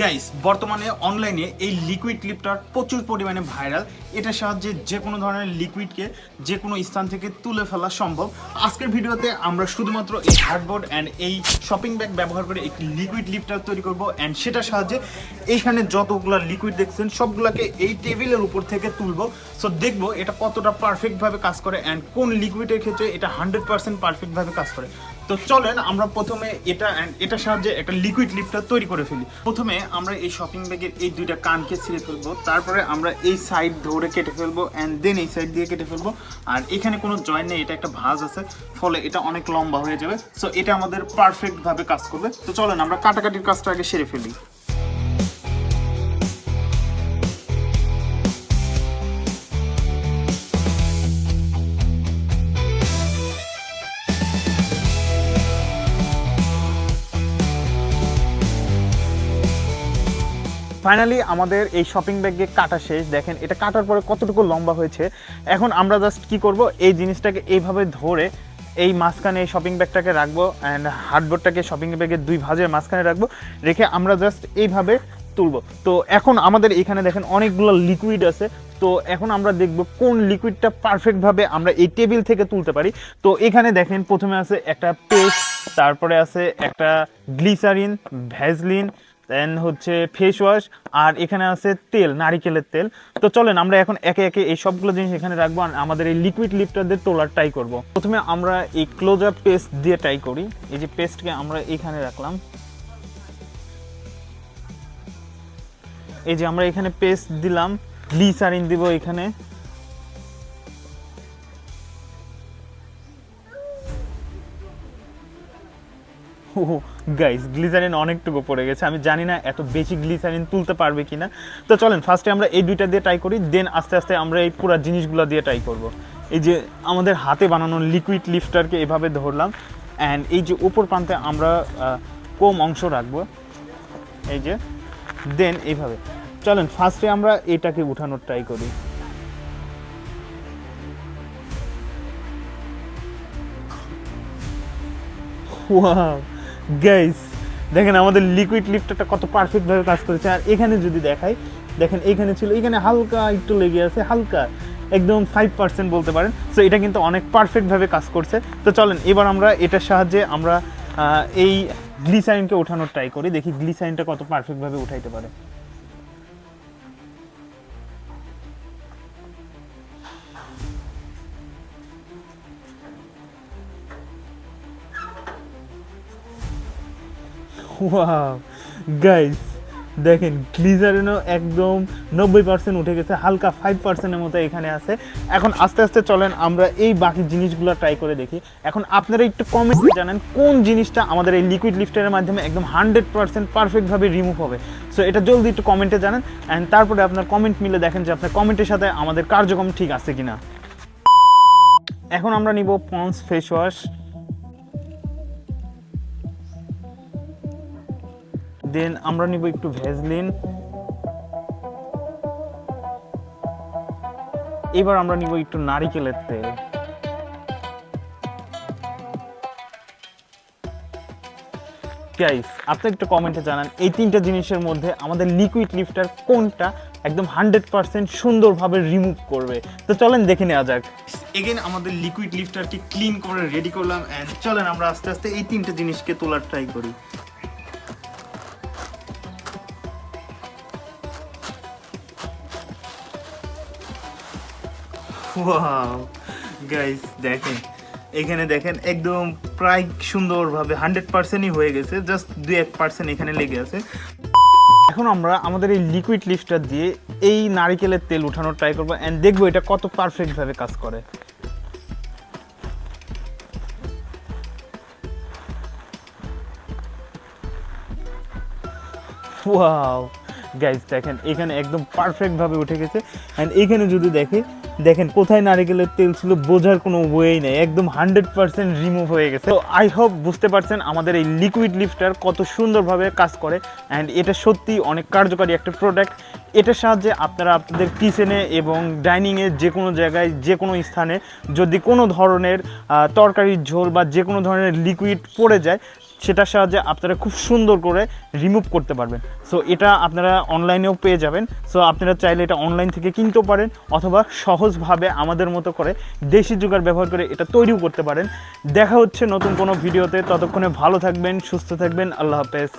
Guys বর্তমানে অনলাইনে এই লিকুইড লিফটার প্রচুর পরিমাণে ভাইরাল এটার সাহায্যে যে কোনো ধরনের লিকুইডকে যে কোনো স্থান থেকে তুলে ফেলা সম্ভব। আজকের ভিডিওতে আমরা শুধুমাত্র এই হার্ডবোর্ড অ্যান্ড এই শপিং ব্যাগ ব্যবহার করে একটি লিকুইড লিফটার তৈরি করব অ্যান্ড সেটার সাহায্যে এইখানে যতগুলো লিকুইড দেখছেন, সবগুলোকে এই টেবিলের উপর থেকে তুলব। সো দেখব এটা কতটা পারফেক্টভাবে কাজ করে অ্যান্ড কোন লিকুইডের ক্ষেত্রে এটা হান্ড্রেড পার্সেন্ট পারফেক্টভাবে কাজ করে। তো চলেন আমরা প্রথমে এটা এটা সাহায্যে একটা লিকুইড লিফটার তৈরি করে ফেলি। প্রথমে আমরা এই শপিং ব্যাগের এই দুইটা কানকে ছিঁড়ে ফেলব, তারপরে আমরা এই সাইড ধরে কেটে ফেলব অ্যান্ড দেন এই সাইড দিয়ে কেটে ফেলব। আর এখানে কোনো জয়েন্ট নেই, এটা একটা ভাঁজ আছে, ফলে এটা অনেক লম্বা হয়ে যাবে। সো এটা আমাদের পারফেক্টভাবে কাজ করবে। তো চলেন আমরা কাটাকাটির কাজটা আগে সেরে ফেলি। ফাইনালি আমাদের এই শপিং ব্যাগে কাটা শেষ। দেখেন, এটা কাটার পরে কতটুকু লম্বা হয়েছে। এখন আমরা জাস্ট কি করব? এই জিনিসটাকে এইভাবে ধরে এই মাঝখানে এই শপিং ব্যাগটাকে রাখব অ্যান্ড হার্ডবোর্ডটাকে শপিং ব্যাগের দুই ভাজের মাঝখানে রাখব। রেখে আমরা জাস্ট এইভাবে তুলবো। তো এখন আমাদের এখানে দেখেন অনেকগুলো লিকুইড আছে। তো এখন আমরা দেখব কোন লিকুইডটা পারফেক্টভাবে আমরা এই টেবিল থেকে তুলতে পারি। তো এখানে দেখেন, প্রথমে আছে একটা পেস্ট তারপরে আছে একটা গ্লিসারিন ভ্যাজলিন দেন হচ্ছে ফেস ওয়াশ আর এখানে আছে তেল, নারিকেলের তেল। তো চলেন আমরা এখন একে একে এই সবগুলো জিনিস এখানে রাখব আর আমাদের এই লিকুইড লিফটারদের তোলার ট্রাই করব। প্রথমে আমরা এই ক্লোজার পেস্ট দিয়ে ট্রাই করি। এই যে পেস্টকে আমরা এখানে রাখলাম। এই যে আমরা এখানে পেস্ট দিলাম। গ্লিসারিন দিব এখানে। গাইস গ্লিসারিন অনেকটুকু পড়ে গেছে। আমি জানি না এত বেশি গ্লিসারিন তুলতে পারবে কি না তো চলেন ফার্স্টে আমরা এই দুইটা দিয়ে ট্রাই করি দেন আস্তে আস্তে আমরা এই পুরো জিনিসগুলো দিয়ে ট্রাই করব। এই যে আমাদের হাতে বানানো লিকুইড লিফটারকে এভাবে ধরলাম অ্যান্ড এই যে উপর প্রান্তে আমরা কম অংশ রাখব। এই যে দেন এইভাবে। চলেন ফার্স্টে আমরা এটাকে উঠানোর ট্রাই করি। ওয়াও গাইস দেখেন আমাদের লিকুইড লিফটারটা কত পারফেক্টভাবে কাজ করেছে। আর এখানে যদি দেখাই, দেখেন এখানে ছিল এখানে হালকা একটু লেগে আছে, হালকা, একদম ফাইভ পার্সেন্ট বলতে পারেন। সো এটা কিন্তু অনেক পারফেক্টভাবে কাজ করছে। তো চলেন, এবার আমরা এটার সাহায্যে আমরা এই গ্লিসাইনকে ওঠানোর ট্রাই করি। দেখি গ্লিসাইনটা কত পারফেক্টভাবে উঠাইতে পারে। গাইস দেখেন গ্লিজারিনও একদম নব্বই পার্সেন্ট উঠে গেছে, হালকা ফাইভ পার্সেন্টের মতো এখানে আছে। এখন আস্তে আস্তে চলেন, আমরা এই বাকি জিনিসগুলো ট্রাই করে দেখি। এখন আপনারা একটু কমেন্টে জানান, কোন জিনিসটা আমাদের এই লিকুইড লিফটারের মাধ্যমে একদম হান্ড্রেড পার্সেন্ট পারফেক্টভাবে রিমুভ হবে। সো এটা জলদি একটু কমেন্টে জানান অ্যান্ড তারপরে আপনার কমেন্ট মিলে দেখেন যে আপনার কমেন্টের সাথে আমাদের কার্যক্রম ঠিক আছে কিনা। এখন আমরা নিব পন্স ফেস ওয়াশ দেন আমরা নিব একটু ভেজলিন এবার আমরা নিব একটু নারিকেলের তেল। গাইস আপনি একটু কমেন্টে জানান, এই তিনটা জিনিসের মধ্যে আমাদের লিকুইড লিফটার কোনটা একদম হান্ড্রেড পার্সেন্ট সুন্দরভাবে রিমুভ করবে? তো চলেন দেখে নেওয়া যাক। এগেন আমাদের লিকুইড লিফটারকে ক্লিন করে রেডি করলাম অ্যান্ড চলেন আমরা আস্তে আস্তে এই তিনটা জিনিসকে তোলার ট্রাই করি। গাইস দেখেন। এখানে দেখেন, একদম প্রায় সুন্দরভাবে হান্ড্রেড পার্সেন্টই হয়ে গেছে। জাস্ট দু এক পার্সেন্ট এখানে লেগে আছে। এখন আমরা আমাদের এই লিকুইড লিফটার দিয়ে এই নারিকেলের তেল উঠানোর ট্রাই করব অ্যান্ড দেখব এটা কত পারফেক্টভাবে কাজ করে। ওয়াও গাইজ দেখেন, এখানে একদম পারফেক্টভাবে উঠে গেছে। অ্যান্ড এখানে যদি দেখি দেখেন, কোথায় নারিকেলের তেল ছিল বোঝার কোনো ওয়েই নেই, একদম হান্ড্রেড পার্সেন্ট রিমুভ হয়ে গেছে। তো আই হোপ বুঝতে পারছেন আমাদের এই লিকুইড লিফটার কত সুন্দরভাবে কাজ করে অ্যান্ড এটা সত্যি অনেক কার্যকারী একটা প্রোডাক্ট এটার সাহায্যে আপনারা আপনাদের কিচেনে এবং ডাইনিংয়ে যে কোনো জায়গায়, যে কোনো স্থানে যদি কোনো ধরনের তরকারির ঝোল বা যে কোনো ধরনের লিকুইড পড়ে যায় সেটার সাহায্যে আপনারা খুব সুন্দর করে রিমুভ করতে পারবেন। সো এটা আপনারা অনলাইনেও পেয়ে যাবেন। সো আপনারা চাইলে এটা অনলাইন থেকে কিনতেও পারেন অথবা সহজভাবে আমাদের মতো করে দেশি জোগাড় ব্যবহার করে এটা তৈরিও করতে পারেন। দেখা হচ্ছে নতুন কোনো ভিডিওতে। ততক্ষণে ভালো থাকবেন, সুস্থ থাকবেন। আল্লাহ হাফেজ।